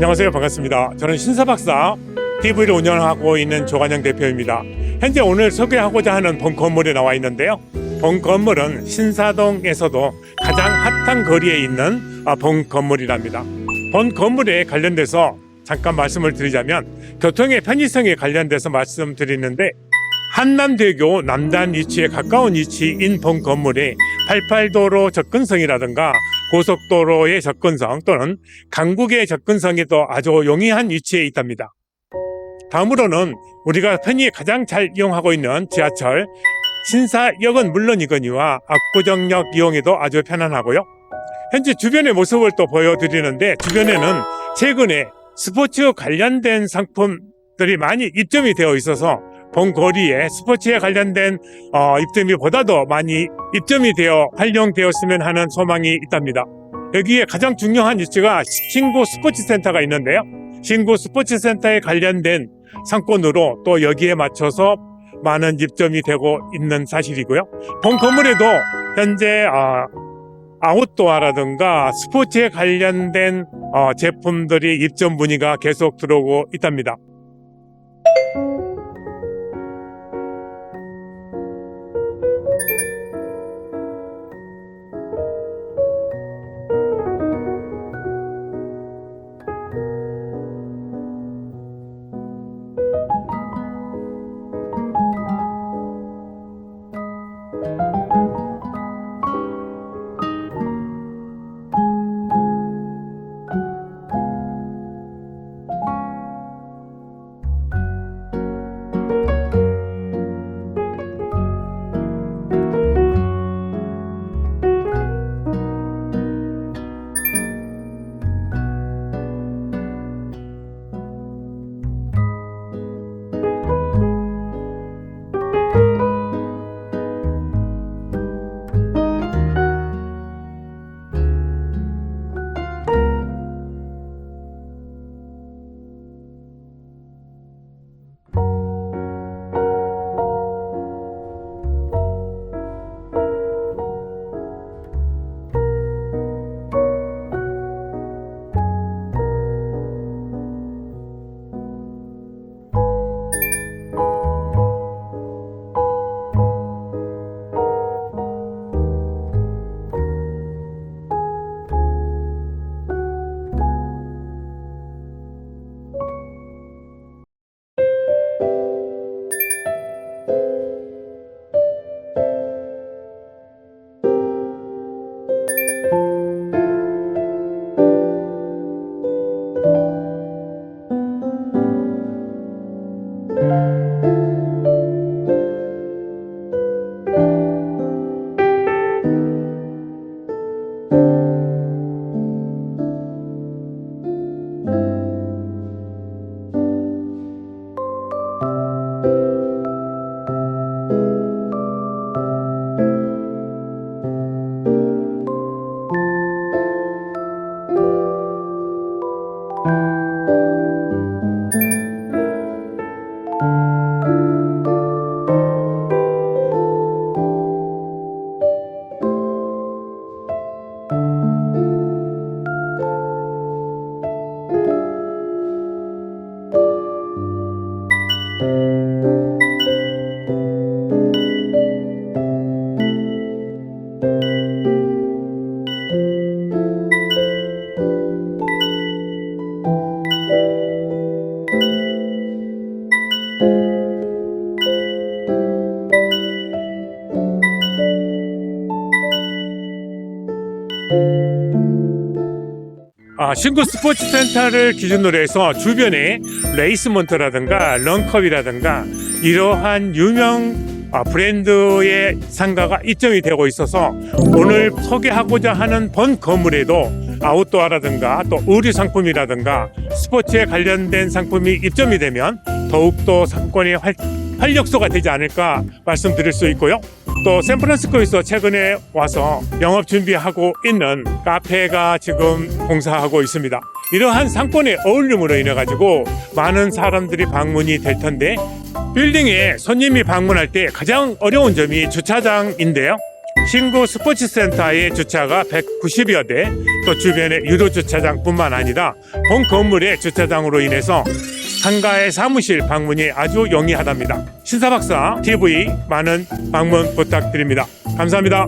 안녕하세요. 반갑습니다. 저는 신사박사 TV를 운영하고 있는 조관영 대표입니다. 현재 오늘 소개하고자 하는 본 건물에 나와 있는데요. 본 건물은 신사동에서도 가장 핫한 거리에 있는 아, 본 건물이랍니다. 본 건물에 관련돼서 잠깐 말씀을 드리자면 교통의 편의성에 관련돼서 말씀드리는데 한남대교 남단 위치에 가까운 위치인 본 건물에 88도로 접근성이라든가 고속도로의 접근성 또는 강국의 접근성이 또 아주 용이한 위치에 있답니다. 다음으로는 우리가 편히 가장 잘 이용하고 있는 지하철 신사역은 물론이거니와 압구정역 이용에도 아주 편안하고요. 현재 주변의 모습을 또 보여드리는데 주변에는 최근에 스포츠 관련된 상품들이 많이 입점이 되어 있어서 본 거리에 스포츠에 관련된 어, 입점이 보다도 많이 입점이 되어 활용되었으면 하는 소망이 있답니다. 여기에 가장 중요한 위치가 신구 스포츠 센터가 있는데요. 신구 스포츠 센터에 관련된 상권으로 또 여기에 맞춰서 많은 입점이 되고 있는 사실이고요. 본 건물에도 현재 어, 아웃도어라든가 스포츠에 관련된 어, 제품들이 입점 문의가 계속 들어오고 있답니다. thank you 아, 신구 스포츠 센터를 기준으로 해서 주변에 레이스먼트라든가 런컵이라든가 이러한 유명 아, 브랜드의 상가가 입점이 되고 있어서 오늘 소개하고자 하는 본 건물에도 아웃도어라든가 또 의류 상품이라든가 스포츠에 관련된 상품이 입점이 되면 더욱더 상권의 활, 활력소가 되지 않을까 말씀드릴 수 있고요. 또 샌프란시스코에서 최근에 와서 영업 준비하고 있는 카페가 지금 공사하고 있습니다. 이러한 상권의 어울림으로 인해 가지고 많은 사람들이 방문이 될 텐데 빌딩에 손님이 방문할 때 가장 어려운 점이 주차장인데요. 신구 스포츠 센터의 주차가 190여 대, 또 주변의 유도 주차장뿐만 아니라 본 건물의 주차장으로 인해서 상가의 사무실 방문이 아주 용이하답니다. 신사 박사 TV 많은 방문 부탁드립니다. 감사합니다.